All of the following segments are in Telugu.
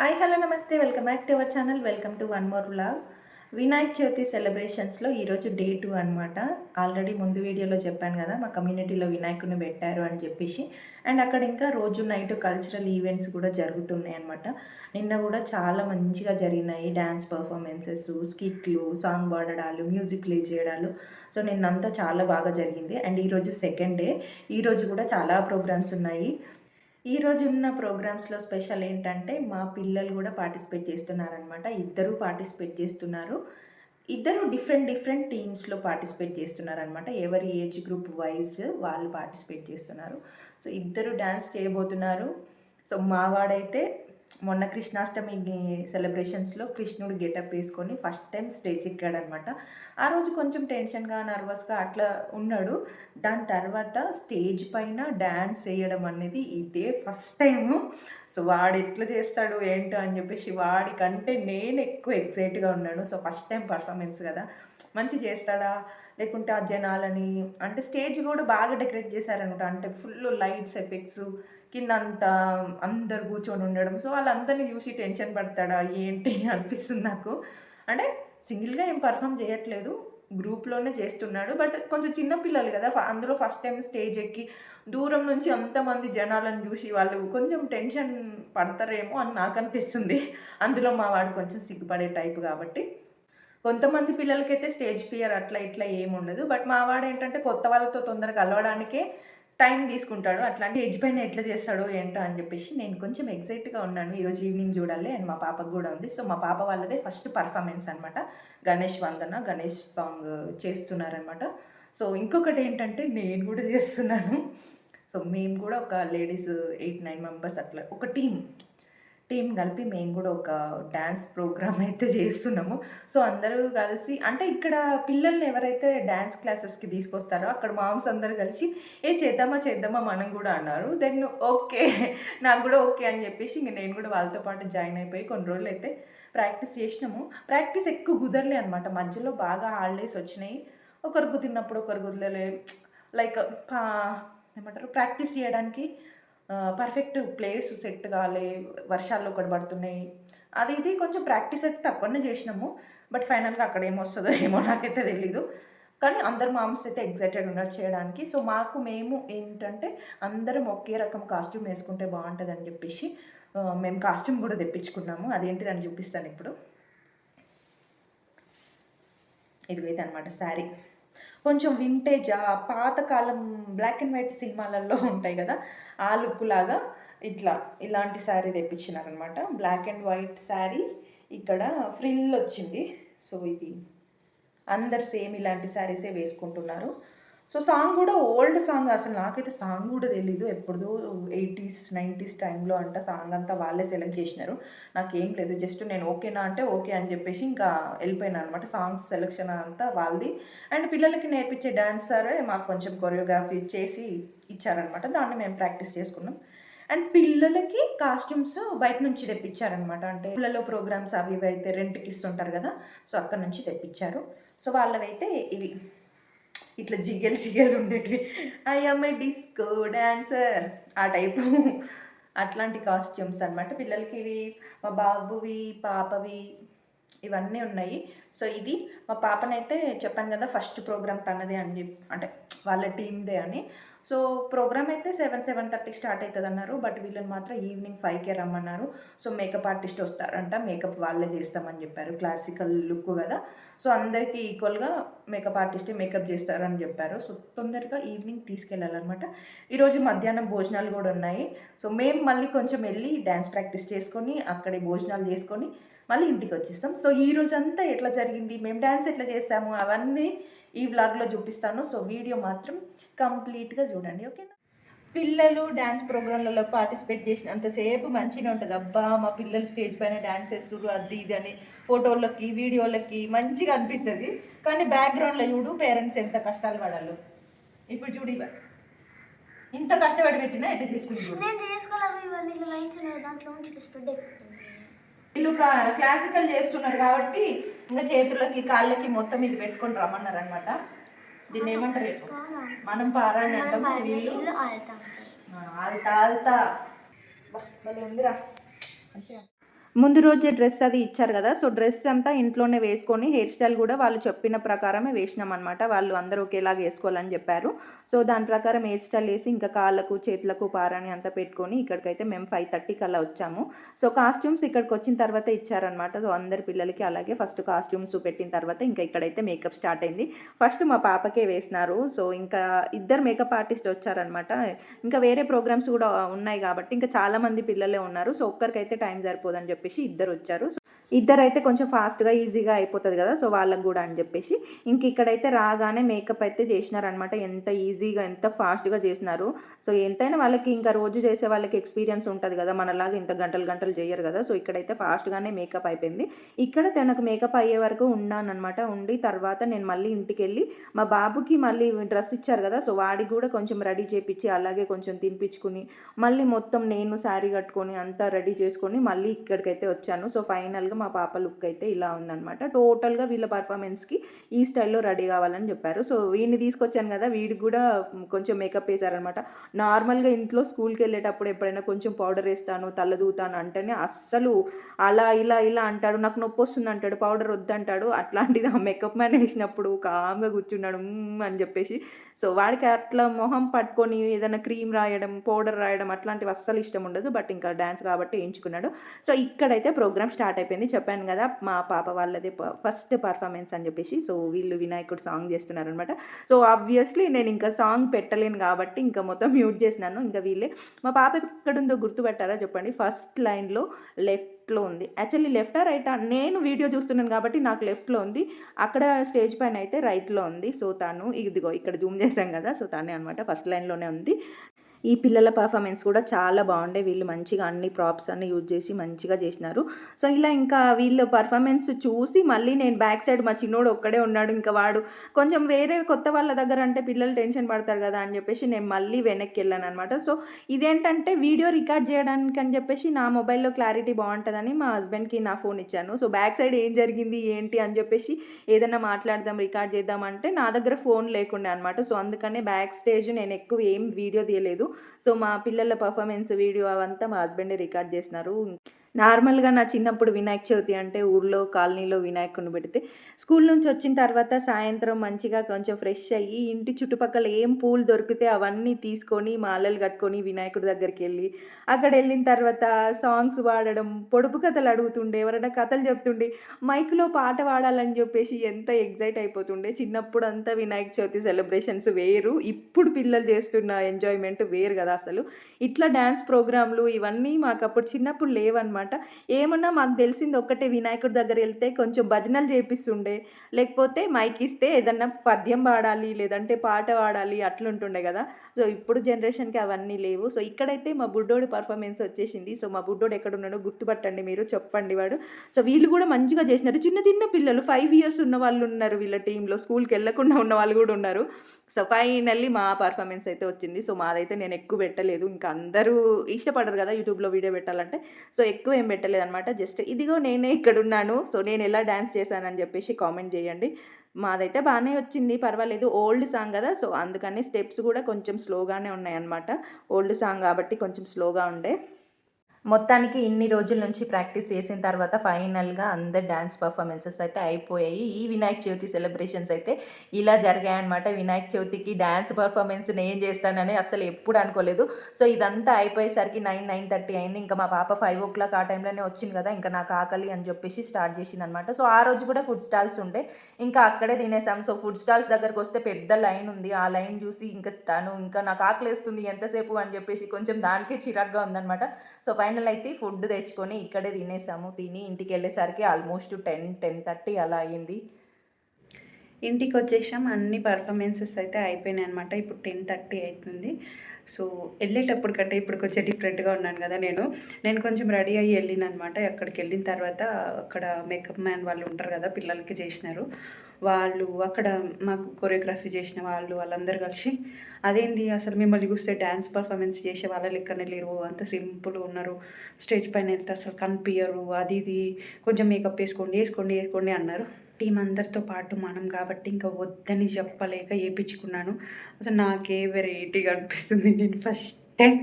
హాయ్ హలో నమస్తే. Welcome back to our channel. Welcome to one more vlog. Vinayak Chavithi సెలబ్రేషన్స్లో ఈరోజు డే టూ అనమాట ఆల్రెడీ ముందు వీడియోలో చెప్పాను కదా మా కమ్యూనిటీలో వినాయకుడిని పెట్టారు అని చెప్పేసి. అండ్ అక్కడ ఇంకా రోజు నైట్ కల్చరల్ ఈవెంట్స్ కూడా జరుగుతున్నాయి అనమాట నిన్న కూడా చాలా మంచిగా జరిగినాయి. డ్యాన్స్ పర్ఫార్మెన్సెస్ స్కిట్లు సాంగ్ పాడడాలు మ్యూజిక్ ప్లే చేయడాలు. సో నిన్నంతా చాలా బాగా జరిగింది. అండ్ ఈరోజు సెకండ్ డే. ఈరోజు కూడా చాలా ప్రోగ్రామ్స్ ఉన్నాయి. ఈరోజు ఉన్న ప్రోగ్రామ్స్లో స్పెషల్ ఏంటంటే మా పిల్లలు కూడా పార్టిసిపేట్ చేస్తున్నారనమాట ఇద్దరు పార్టిసిపేట్ చేస్తున్నారు. ఇద్దరు డిఫరెంట్ డిఫరెంట్ టీమ్స్లో పార్టిసిపేట్ చేస్తున్నారనమాట ఎవరి ఏజ్ గ్రూప్ వైజ్ వాళ్ళు పార్టిసిపేట్ చేస్తున్నారు. సో ఇద్దరు డ్యాన్స్ చేయబోతున్నారు. సో మావాడైతే మొన్న కృష్ణాష్టమి సెలబ్రేషన్స్లో కృష్ణుడు గెటప్ వేసుకొని ఫస్ట్ టైం స్టేజ్ ఎక్కాడనమాట. ఆ రోజు కొంచెం టెన్షన్గా నర్వస్గా అట్లా ఉన్నాడు. దాని తర్వాత స్టేజ్ పైన డ్యాన్స్ వేయడం అనేది ఇదే ఫస్ట్ టైము. సో వాడు ఎట్లా చేస్తాడు ఏంటో అని చెప్పేసి వాడికంటే నేను ఎక్కువ ఎక్సైట్గా ఉన్నాను. సో ఫస్ట్ టైం పర్ఫార్మెన్స్ కదా. మంచి చేస్తాడా? లేకుంటే ఆ జనాలని అంటే స్టేజ్ కూడా బాగా డెకరేట్ చేశారనమాట. అంటే ఫుల్ లైట్స్ ఎఫెక్ట్స్ కింద అంతా అందరు కూర్చొని ఉండడం. సో వాళ్ళందరినీ చూసి టెన్షన్ పడతాడా? ఏంటి అనిపిస్తుంది నాకు. అంటే సింగిల్గా ఏం పర్ఫామ్ చేయట్లేదు. గ్రూప్లోనే చేస్తున్నాడు. బట్ కొంచెం చిన్న పిల్లలు కదా. అందులో ఫస్ట్ టైం స్టేజ్ ఎక్కి దూరం నుంచి అంతమంది జనాలను చూసి వాళ్ళు కొంచెం టెన్షన్ పడతారేమో అని నాకు అనిపిస్తుంది. అందులో మా వాడు కొంచెం సిగ్గుపడే టైప్ కాబట్టి. కొంతమంది పిల్లలకైతే స్టేజ్ ఫియర్ అట్లా ఇట్లా ఏమి ఉండదు. బట్ మా వాడు ఏంటంటే కొత్త వాళ్ళతో తొందరగా కలవడానికే టైం తీసుకుంటాడు. అట్లాంటి ఎడ్జ్ పైన ఎట్లా చేస్తాడో ఏంటో అని చెప్పేసి నేను కొంచెం ఎగ్జైట్గా ఉన్నాను ఈరోజు ఈవినింగ్ చూడాలి అండ్ మా పాపకు కూడా ఉంది. సో మా పాప వాళ్ళదే ఫస్ట్ పర్ఫార్మెన్స్ అనమాట గణేష్ వందన గణేష్ సాంగ్ చేస్తున్నారనమాట సో ఇంకొకటి ఏంటంటే నేను కూడా చేస్తున్నాను. సో మేము కూడా ఒక లేడీస్ ఎయిట్ నైన్ మెంబర్స్ అట్లా ఒక టీం టీం కలిపి మేము కూడా ఒక డ్యాన్స్ ప్రోగ్రామ్ అయితే చేస్తున్నాము. సో అందరూ కలిసి అంటే ఇక్కడ పిల్లల్ని ఎవరైతే డ్యాన్స్ క్లాసెస్కి తీసుకొస్తారో అక్కడ మామ్స్ అందరూ కలిసి ఏ చేద్దామా చేద్దామా మనం కూడా అన్నారు. దెన్ ఓకే నాకు కూడా ఓకే అని చెప్పేసి ఇంక నేను కూడా వాళ్ళతో పాటు జాయిన్ అయిపోయి కొన్ని రోజులు అయితే ప్రాక్టీస్ చేసినాము. ప్రాక్టీస్ ఎక్కువ కుదరలే అనమాట మధ్యలో బాగా హాలిడేస్ వచ్చినాయి. ఒకరు కుదిరినప్పుడు ఒకరు కుదరలే లైక్ ఏమంటారు? ప్రాక్టీస్ చేయడానికి పర్ఫెక్ట్ ప్లేస్ సెట్ కాలే వర్షాల్లో ఒకటి పడుతున్నాయి అది ఇది కొంచెం ప్రాక్టీస్ అయితే తక్కువనే చేసినాము. బట్ ఫైనల్గా అక్కడ ఏమొస్తుందో ఏమో నాకైతే తెలీదు. కానీ అందరు మామ్స్ అయితే ఎగ్జైటెడ్ ఉన్నారు చేయడానికి. సో మాకు మేము ఏంటంటే అందరం ఒకే రకం కాస్ట్యూమ్ వేసుకుంటే బాగుంటుంది అని చెప్పేసి మేము కాస్ట్యూమ్ కూడా తెప్పించుకున్నాము. అదేంటిదని చూపిస్తాను ఇప్పుడు. ఇదిగైతే అనమాట శారీ. కొంచెం వింటేజ్ పాతకాలం బ్లాక్ అండ్ వైట్ సినిమాలలో ఉంటాయి కదా ఆ లుక్ లాగా ఇట్లా ఇలాంటి శారీ తెప్పించినారనమాట బ్లాక్ అండ్ వైట్ శారీ ఇక్కడ ఫ్రిల్ వచ్చింది. సో ఇది అందరు సేమ్ ఇలాంటి శారీసే వేసుకుంటున్నారు. సో సాంగ్ కూడా ఓల్డ్ సాంగ్ అసలు నాకైతే సాంగ్ కూడా తెలీదు. ఎప్పుడుదో ఎయిటీస్ నైంటీస్ టైంలో అంట సాంగ్ అంతా వాళ్ళే సెలెక్ట్ చేసినారు. నాకేం లేదు. జస్ట్ నేను ఓకేనా అంటే ఓకే అని చెప్పేసి ఇంకా వెళ్ళిపోయినా అనమాట సాంగ్స్ సెలెక్షన్ అంతా వాళ్ళది. అండ్ పిల్లలకి నేర్పించే డాన్సరే మాకు కొంచెం కొరియోగ్రఫీ చేసి ఇచ్చారనమాట దాన్ని మేము ప్రాక్టీస్ చేసుకున్నాం. అండ్ పిల్లలకి కాస్ట్యూమ్స్ బయట నుంచి తెప్పించారనమాట అంటే పిల్లలు ప్రోగ్రామ్స్ అవి ఇవి అయితే రెంట్కి ఇస్తుంటారు కదా. సో అక్కడ నుంచి తెప్పించారు. సో వాళ్ళవైతే ఇవి ఇట్లా జిగ్గలు జిగ్గలు ఉండేటివి. I'm a disco dancer. ఆ టైపు. అట్లాంటి కాస్ట్యూమ్స్ అన్నమాట. పిల్లలకి ఇవి మా బాబువి పాపవి ఇవన్నీ ఉన్నాయి. సో ఇది మా పాపనైతే చెప్పాను కదా ఫస్ట్ ప్రోగ్రామ్ తనదే అని చెప్పి అంటే వాళ్ళ టీమ్దే అని. సో ప్రోగ్రామ్ అయితే సెవెన్ సెవెన్ థర్టీ స్టార్ట్ అవుతుంది అన్నారు బట్ వీళ్ళని మాత్రం ఈవినింగ్ ఫైవ్కే రమ్మన్నారు. సో మేకప్ ఆర్టిస్ట్ వస్తారంట. మేకప్ వాళ్ళే చేస్తామని చెప్పారు. క్లాసికల్ లుక్ కదా. సో అందరికీ ఈక్వల్గా మేకప్ ఆర్టిస్టే మేకప్ చేస్తారని చెప్పారు. సో తొందరగా ఈవినింగ్ తీసుకెళ్ళాలన్నమాట. ఈరోజు మధ్యాహ్నం భోజనాలు కూడా ఉన్నాయి. సో మేము మళ్ళీ కొంచెం వెళ్ళి డ్యాన్స్ ప్రాక్టీస్ చేసుకొని అక్కడే భోజనాలు చేసుకొని మళ్ళీ ఇంటికి వచ్చేస్తాం. సో ఈ రోజు అంతా ఎట్లా జరిగింది? మేము డ్యాన్స్ ఎట్లా చేసాము? అవన్నీ ఈ వ్లాగ్లో చూపిస్తాను. సో వీడియో మాత్రం కంప్లీట్గా చూడండి. ఓకేనా? పిల్లలు డ్యాన్స్ ప్రోగ్రాంలలో పార్టిసిపేట్ చేసినంతసేపు మంచిగా ఉంటుంది. అబ్బా మా పిల్లలు స్టేజ్ పైన డ్యాన్స్ చేస్తున్నారు అది ఇది అని ఫోటోలకి వీడియోలకి మంచిగా అనిపిస్తుంది. కానీ బ్యాక్గ్రౌండ్లో చూడు పేరెంట్స్ ఎంత కష్టాలు పడాలి. ఇప్పుడు చూడు ఇంత కష్టపడి పెట్టినా ఎట్లా చేసుకుని వీళ్ళు క్లాసికల్ చేస్తున్నారు కాబట్టి ఇంకా చేతులకి కాళ్ళకి మొత్తం ఇది పెట్టుకొని రమ్మన్నారు అనమాట దీన్ని ఏమంటారు రేపు. మనం పారాయణ వీళ్ళు ఆల్తా ఆల్తా ఉందిరా. మంచిగా ముందు రోజే డ్రెస్ అది ఇచ్చారు కదా. సో డ్రెస్ అంతా ఇంట్లోనే వేసుకొని హెయిర్ స్టైల్ కూడా వాళ్ళు చెప్పిన ప్రకారమే వేసినాం అనమాట వాళ్ళు అందరూ ఒకేలాగా వేసుకోవాలని చెప్పారు. సో దాని ప్రకారం హెయిర్ స్టైల్ వేసి ఇంకా కాళ్ళకు చేతులకు పారాని అంతా పెట్టుకొని ఇక్కడికైతే మేము ఫైవ్ థర్టీకి అలా వచ్చాము. సో కాస్ట్యూమ్స్ ఇక్కడికి వచ్చిన తర్వాత ఇచ్చారనమాట సో అందరి పిల్లలకి అలాగే ఫస్ట్ కాస్ట్యూమ్స్ పెట్టిన తర్వాత ఇంకా ఇక్కడైతే మేకప్ స్టార్ట్ అయింది. ఫస్ట్ మా పాపకే వేసినారు. సో ఇంకా ఇద్దరు మేకప్ ఆర్టిస్ట్ వచ్చారనమాట ఇంకా వేరే ప్రోగ్రామ్స్ కూడా ఉన్నాయి కాబట్టి ఇంకా చాలా మంది పిల్లలే ఉన్నారు. సో ఒక్కరికైతే టైం సరిపోదని చెప్పి చెప్పేసి ఇద్దరు వచ్చారు ఇద్దరు అయితే కొంచెం ఫాస్ట్గా ఈజీగా అయిపోతుంది కదా సో వాళ్ళకు కూడా అని చెప్పేసి. ఇంక ఇక్కడైతే రాగానే మేకప్ అయితే చేసినారనమాట. ఎంత ఈజీగా ఎంత ఫాస్ట్గా చేసినారు. సో ఎంతైనా వాళ్ళకి ఇంకా రోజు చేసే వాళ్ళకి ఎక్స్పీరియన్స్ ఉంటుంది కదా మనలాగా ఇంత గంటలు గంటలు చేయరు కదా. సో ఇక్కడైతే ఫాస్ట్గానే మేకప్ అయిపోయింది. ఇక్కడ తనకు మేకప్ అయ్యే వరకు ఉన్నానమాట ఉండి తర్వాత నేను మళ్ళీ ఇంటికి వెళ్ళి మా బాబుకి మళ్ళీ డ్రెస్ ఇచ్చారు కదా సో వాడికి కూడా కొంచెం రెడీ చేపించి అలాగే కొంచెం తినిపించుకుని మళ్ళీ మొత్తం నేను శారీ కట్టుకొని అంతా రెడీ చేసుకొని మళ్ళీ అయితే వచ్చాను. సో ఫైనల్గా మా పాప లుక్ అయితే ఇలా ఉందన్నమాట. టోటల్గా వీళ్ళ పర్ఫార్మెన్స్కి ఈ స్టైల్లో రెడీ కావాలని చెప్పారు. సో వీడిని తీసుకొచ్చాను కదా వీడికి కూడా కొంచెం మేకప్ వేశారనమాట నార్మల్గా ఇంట్లో స్కూల్కి వెళ్ళేటప్పుడు ఎప్పుడైనా కొంచెం పౌడర్ వేస్తాను తల దూతాను అంటేనే అస్సలు అలా ఇలా ఇలా అంటాడు. నాకు నొప్పి వస్తుంది అంటాడు పౌడర్ వద్దంటాడు. అట్లాంటిది ఆ మేకప్ మ్యాన్ వేసినప్పుడు కామ్గా కూర్చున్నాడు అని చెప్పేసి. సో వాడికి అట్లా మొహం పట్టుకొని ఏదైనా క్రీమ్ రాయడం పౌడర్ రాయడం అట్లాంటివి అస్సలు ఇష్టం ఉండదు. బట్ ఇంకా డ్యాన్స్ కాబట్టి వేయించుకున్నాడు. సో ఇక్కడైతే ప్రోగ్రామ్ స్టార్ట్ అయిపోయింది. చెప్పాను కదా మా పాప వాళ్ళది ఫస్ట్ పర్ఫార్మెన్స్ అని చెప్పేసి సో వీళ్ళు వినాయకుడు సాంగ్ చేస్తున్నారు అనమాట సో ఆబ్వియస్లీ నేను ఇంకా సాంగ్ పెట్టలేను కాబట్టి ఇంకా మొత్తం మ్యూట్ చేసినాను ఇంకా వీళ్ళే మా పాప ఎక్కడుందో గుర్తుపెట్టారా చెప్పండి. ఫస్ట్ లైన్లో లెఫ్ట్లో ఉంది. యాక్చువల్లీ లెఫ్టా రైటా? నేను వీడియో చూస్తున్నాను కాబట్టి నాకు లెఫ్ట్లో ఉంది. అక్కడ స్టేజ్ పైన అయితే రైట్లో ఉంది. సో తాను ఇదిగో ఇక్కడ జూమ్ చేశాం కదా సో తానే అనమాట ఫస్ట్ లైన్లోనే ఉంది. ఈ పిల్లల పర్ఫార్మెన్స్ కూడా చాలా బాగుండే. వీళ్ళు మంచిగా అన్ని ప్రాప్స్ అన్ని యూజ్ చేసి మంచిగా చేసినారు. సో ఇలా ఇంకా వీళ్ళ పర్ఫార్మెన్స్ చూసి మళ్ళీ నేను బ్యాక్ సైడ్ మా చిన్నోడు ఒక్కడే ఉన్నాడు. ఇంకా వాడు కొంచెం వేరే కొత్త వాళ్ళ దగ్గర అంటే పిల్లలు టెన్షన్ పడతారు కదా అని చెప్పేసి నేను మళ్ళీ వెనక్కి వెళ్ళాను అనమాట సో ఇదేంటంటే వీడియో రికార్డ్ చేయడానికి అని చెప్పేసి నా మొబైల్లో క్లారిటీ బాగుంటుందని మా హస్బెండ్కి నా ఫోన్ ఇచ్చాను. సో బ్యాక్ సైడ్ ఏం జరిగింది ఏంటి అని చెప్పేసి ఏదైనా మాట్లాడదాం రికార్డ్ చేద్దాం అంటే నా దగ్గర ఫోన్ లేకుండే అనమాట సో అందుకనే బ్యాక్ స్టేజ్ నేను ఎక్కువ ఏం వీడియో తీయలేదు. సో మా పిల్లల పర్ఫార్మెన్స్ వీడియో అవంతా మా హస్బెండే రికార్డ్ చేసినారు. నార్మల్గా నా చిన్నప్పుడు వినాయక చవితి అంటే ఊర్లో కాలనీలో వినాయకుడిని పెడితే స్కూల్ నుంచి వచ్చిన తర్వాత సాయంత్రం మంచిగా కొంచెం ఫ్రెష్ అయ్యి ఇంటి చుట్టుపక్కల ఏం పూలు దొరికితే అవన్నీ తీసుకొని మాలలు కట్టుకొని వినాయకుడి దగ్గరికి వెళ్ళి అక్కడ వెళ్ళిన తర్వాత సాంగ్స్ పాడడం పొడుపు కథలు అడుగుతుండే ఎవరైనా కథలు చెప్తుండే మైక్లో పాట పాడాలని చెప్పేసి ఎంత ఎగ్జైట్ అయిపోతుండే. చిన్నప్పుడు అంతా వినాయక చవితి సెలబ్రేషన్స్ వేరు ఇప్పుడు పిల్లలు చేస్తున్న ఎంజాయ్మెంట్ వేరు కదా అసలు. ఇట్లా డ్యాన్స్ ప్రోగ్రాంలు ఇవన్నీ మాకు అప్పుడు చిన్నప్పుడు లేవన్నమాట. ఏమన్నా మాకు తెలిసింది ఒక్కటే వినాయకుడి దగ్గర వెళ్తే కొంచెం భజనలు చేపిస్తుండే. లేకపోతే మైక్ ఇస్తే ఏదన్నా పద్యం పాడాలి లేదంటే పాట పాడాలి అట్లుంటుండే కదా. సో ఇప్పుడు జనరేషన్కి అవన్నీ లేవు. సో ఇక్కడైతే మా బుడ్డోడి పర్ఫార్మెన్స్ వచ్చేసింది. సో మా బుడ్డోడు ఎక్కడ ఉన్నాడో గుర్తుపట్టండి మీరు చెప్పండి వాడు. సో వీళ్ళు కూడా మంచిగా చేసినారు. చిన్న చిన్న పిల్లలు ఫైవ్ ఇయర్స్ ఉన్న వాళ్ళు ఉన్నారు వీళ్ళ టీంలో స్కూల్కి వెళ్ళకుండా ఉన్న వాళ్ళు కూడా ఉన్నారు. సో ఫైనల్లీ మా పర్ఫార్మెన్స్ అయితే వచ్చింది. సో మాదైతే నేను ఎక్కువ పెట్టలేదు. ఇంకా అందరూ ఇష్టపడరు కదా యూట్యూబ్లో వీడియో పెట్టాలంటే. సో ఎక్కువ ఏం పెట్టలేదు అనమాట జస్ట్ ఇదిగో నేనే ఇక్కడ ఉన్నాను సో నేను ఎలా డ్యాన్స్ చేశానని చెప్పేసి కామెంట్ చేయండి. మాదైతే బాగానే వచ్చింది పర్వాలేదు. ఓల్డ్ సాంగ్ కదా సో అందుకని స్టెప్స్ కూడా కొంచెం స్లోగానే ఉన్నాయన్నమాట. ఓల్డ్ సాంగ్ కాబట్టి కొంచెం స్లోగా ఉండే. మొత్తానికి ఇన్ని రోజుల నుంచి ప్రాక్టీస్ చేసిన తర్వాత ఫైనల్గా అందరు డ్యాన్స్ పర్ఫార్మెన్సెస్ అయితే అయిపోయాయి. ఈ వినాయక చవితి సెలబ్రేషన్స్ అయితే ఇలా జరిగాయన్నమాట. వినాయక చవితికి డ్యాన్స్ పర్ఫార్మెన్స్ నేను చేస్తానని అసలు ఎప్పుడు అనుకోలేదు. సో ఇదంతా అయిపోయేసరికి నైన్ నైన్ థర్టీ అయింది. ఇంకా మా పాప ఫైవ్ ఓ క్లాక్ ఆ టైంలోనే వచ్చింది కదా ఇంకా నాకు ఆకలి అని చెప్పేసి స్టార్ట్ చేసింది అనమాట సో ఆ రోజు కూడా ఫుడ్ స్టాల్స్ ఉండే. ఇంకా అక్కడే తినేసాం. సో ఫుడ్ స్టాల్స్ దగ్గరకు వస్తే పెద్ద లైన్ ఉంది. ఆ లైన్ చూసి ఇంకా తను ఇంకా నాకు ఆకలి వేస్తుంది ఎంతసేపు అని చెప్పేసి కొంచెం దానికే చిరాగ్గా ఉందనమాట సో ఫైన్ ఫైనల్ అయితే ఫుడ్ తెచ్చుకొని ఇక్కడే తినేసాము. తిని ఇంటికి వెళ్ళేసరికి ఆల్మోస్ట్ టెన్ టెన్ థర్టీ అలా అయ్యింది ఇంటికి వచ్చేసాం అన్ని పర్ఫార్మెన్సెస్ అయితే అయిపోయినాయి అనమాట ఇప్పుడు టెన్ థర్టీ అవుతుంది సో వెళ్ళేటప్పుడు కంటే ఇప్పుడు కొంచెం డిఫరెంట్గా ఉన్నాను కదా నేను. నేను కొంచెం రెడీ అయ్యి వెళ్ళిన అనమాట అక్కడికి వెళ్ళిన తర్వాత అక్కడ మేకప్ మ్యాన్ వాళ్ళు ఉంటారు కదా పిల్లలకి చేసినారు. వాళ్ళు అక్కడ మాకు కొరియోగ్రఫీ చేసిన వాళ్ళు వాళ్ళందరూ కలిసి అదేంది అసలు మిమ్మల్ని చూస్తే డ్యాన్స్ పర్ఫార్మెన్స్ చేసే వాళ్ళ లెక్కనే లేరు. అంత సింపుల్గా ఉన్నారు. స్టేజ్ పైన వెళ్తే అసలు కనిపించరు అది ఇది. కొంచెం మేకప్ వేసుకోండి వేసుకోండి వేసుకోండి అన్నారు. టీం అందరితో పాటు మనం కాబట్టి ఇంకా వద్దని చెప్పలేక వేయించుకున్నాను అసలు నాకే వెరైటీగా అనిపిస్తుంది. నేను ఫస్ట్ టైం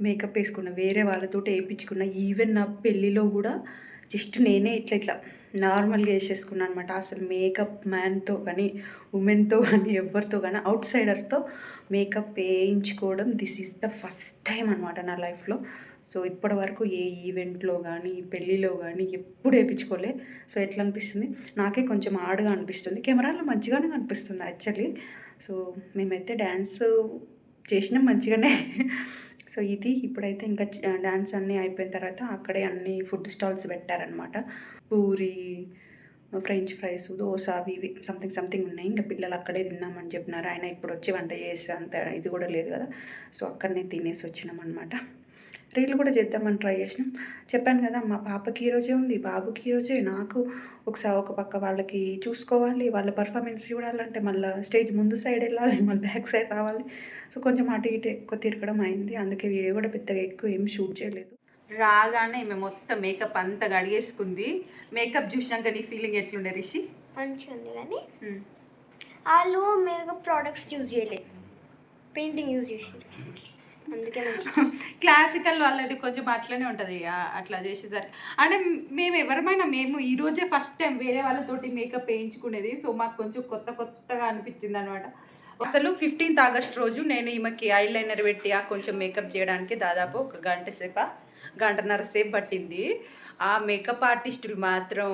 మేకప్ వేసుకున్న వేరే వాళ్ళతో వేయించుకున్న ఈవెన్ నా పెళ్ళిలో కూడా జస్ట్ నేనే ఇట్లా ఇట్లా నార్మల్గా వేసేసుకున్నాను అనమాట అసలు మేకప్ మ్యాన్తో కానీ ఉమెన్తో కానీ ఎవరితో కానీ అవుట్ సైడర్తో మేకప్ వేయించుకోవడం this is the first time అనమాట నా లైఫ్లో. సో ఇప్పటి వరకు ఏ ఈవెంట్లో కానీ పెళ్ళిలో కానీ ఎప్పుడు వేయించుకోలే సో ఎట్లా అనిపిస్తుంది? నాకే కొంచెం ఆడుగా అనిపిస్తుంది. కెమెరాలో మంచిగానే అనిపిస్తుంది యాక్చువల్లీ. సో మేమైతే డ్యాన్స్ చేసినాం మంచిగానే. సో ఇది ఇప్పుడైతే ఇంకా డ్యాన్స్ అన్నీ అయిపోయిన తర్వాత అక్కడే అన్ని ఫుడ్ స్టాల్స్ పెట్టారనమాట పూరి ఫ్రెంచ్ ఫ్రైస్ దోశ అవి ఇవి సంథింగ్ సంథింగ్ ఉన్నాయి. ఇంకా పిల్లలు అక్కడే తిందామని చెప్పినారు. ఆయన ఇప్పుడు వచ్చి వంట చేసే అంత ఇది కూడా లేదు కదా. సో అక్కడనే తినేసి వచ్చినాం అనమాట రీల్ కూడా చేద్దామని ట్రై చేసినాం. చెప్పాను కదా మా పాపకి ఈరోజే ఉంది బాబుకి ఈరోజే నాకు ఒకసారి ఒక పక్క వాళ్ళకి చూసుకోవాలి వాళ్ళ పర్ఫార్మెన్స్ చూడాలంటే మళ్ళీ స్టేజ్ ముందు సైడ్ వెళ్ళాలి మళ్ళీ బ్యాక్ సైడ్ రావాలి. సో కొంచెం అటు ఇటు ఎక్కువ తిరగడం అయింది. అందుకే వీడియో కూడా పెద్దగా ఎక్కువ ఏం షూట్ చేయలేదు. రాగానే మేము మొత్తం మేకప్ అంతా గడిగేసుకుంది మేకప్ చూసినాక నీ ఫీలింగ్ ఎట్లుండే రిషి? మంచిగా ఉంది కానీ వాళ్ళు మేకప్ ప్రోడక్ట్స్ యూజ్ చేయలేదు. పెయింటింగ్ యూజ్ మంచి క్లాసికల్ వాళ్ళది కొంచెం అట్లనే ఉంటుంది. అట్లా చేసేసరికి. అంటే మేము ఎవరమైనా మేము ఈ రోజే ఫస్ట్ టైం వేరే వాళ్ళతోటి మేకప్ వేయించుకునేది. సో మాకు కొంచెం కొత్త కొత్తగా అనిపించింది అనమాట అసలు ఫిఫ్టీన్త్ ఆగస్ట్ రోజు నేను ఈమెకి ఐ లైనర్ పెట్టి ఆ కొంచెం మేకప్ చేయడానికి దాదాపు ఒక గంట సేపు గంటన్నర సేపు పట్టింది. ఆ మేకప్ ఆర్టిస్టులు మాత్రం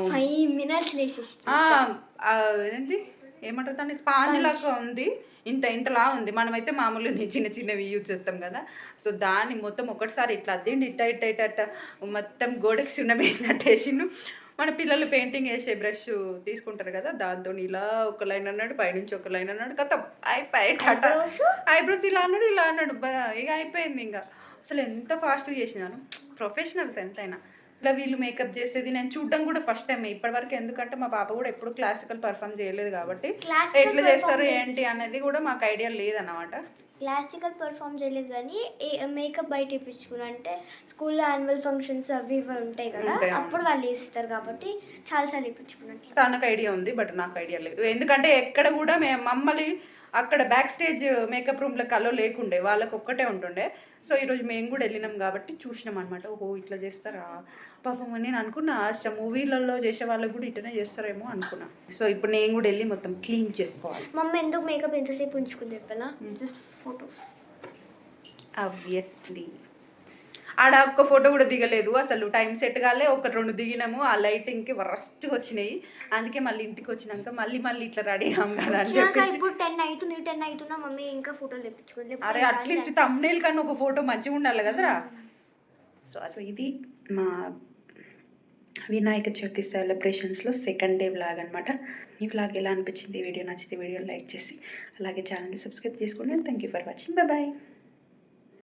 ఏంటి ఏమంటారు దాన్ని? స్పాంజ్. లాగా ఉంది. ఇంత ఇంతలా ఉంది. మనమైతే మామూలుగా చిన్న చిన్నవి యూజ్ చేస్తాం కదా. సో దాన్ని మొత్తం ఒకటిసారి ఇట్లా అద్దిండి. ఇట్ట ఇట్ట ఇట్ట ఇట్ట మొత్తం గోడకి సున్నం వేసినట్టు వేసిండు. మన పిల్లలు పెయింటింగ్ వేసే బ్రష్ తీసుకుంటారు కదా. దాంతో ఇలా ఒక లైన్ అన్నాడు పైనుంచి ఒక లైన్ అన్నాడు కథ. అయిపోయి? ఐబ్రోస్? ఇలా అన్నాడు ఇలా అన్నాడు. ఇక అయిపోయింది ఇంకా. అసలు ఎంత ఫాస్ట్గా చేసినాను. ప్రొఫెషనల్స్ ఎంతైనా. ఇట్లా వీళ్ళు మేకప్ చేసేది. నేను చూడడం కూడా ఫస్ట్ టైం ఇప్పటివరకు ఎందుకంటే మా పాప కూడా ఎప్పుడు క్లాసికల్ పర్ఫామ్ చేయలేదు కాబట్టి ఎట్లా చేస్తారు ఏంటి అనేది కూడా మాకు ఐడియా లేదన్నమాట. క్లాసికల్ పర్ఫామ్ చేయలేదు కానీ మేకప్ బయట ఇప్పించుకుని అంటే స్కూల్లో యాన్యువల్ ఫంక్షన్స్ అవి ఇవి ఉంటాయి కదా. అప్పుడు వాళ్ళు ఇస్తారు కాబట్టి చాలాసార్లు ఇప్పించుకున్నట్లు. తనకు ఐడియా ఉంది బట్ నాకు ఐడియా లేదు. ఎందుకంటే ఎక్కడ కూడా మేము మమ్మల్ని అక్కడ బ్యాక్ స్టేజ్ మేకప్ రూమ్లో కల్లో లేకుండే వాళ్ళకి ఒక్కటే ఉంటుండే. సో ఈరోజు మేము కూడా వెళ్ళినాం కాబట్టి చూసినాం అనమాట ఓహో ఇట్లా చేస్తారా? పాపం నేను అనుకున్నా అసలు మూవీలలో చేసే వాళ్ళకి కూడా ఇట్లనే చేస్తారేమో అనుకున్నా. సో ఇప్పుడు నేను కూడా వెళ్ళి మొత్తం క్లీన్ చేసుకోవాలి. మమ్మీ ఎందుకు మేకప్ ఎంతసేపు ఉంచుకుంది చెప్పనా? జస్ట్ ఫొటోస్ అబ్వియస్లీ ఆడ ఒక్క ఫోటో కూడా దిగలేదు. అసలు టైం సెట్ కాలే. ఒక రెండు దిగినాము. ఆ లైటింగ్కి వరస్ట్గా వచ్చినాయి. అందుకే మళ్ళీ ఇంటికి వచ్చినాక మళ్ళీ మళ్ళీ ఇట్లా రెడీ అయ్యాం కదా అని వచ్చినాక చెప్పేసి. ఇప్పుడు టెన్ అవుతుంది టెన్ అవుతున్నా మమ్మీ ఇంకా ఫోటోలు అరే అట్లీస్ట్ తమ్నేల్ కన్నా ఒక ఫోటో మంచిగా ఉండాలి కదరా. సో అది ఇది మా వినాయక చవితి సెలబ్రేషన్స్లో సెకండ్ డే వ్లాగ్ అనమాట ఈ వ్లాగ్ ఎలా అనిపించింది ఈ వీడియో? నచ్చితే వీడియో లైక్ చేసి అలాగే ఛానల్ని సబ్స్క్రైబ్ చేసుకోండి. Thank you for watching bye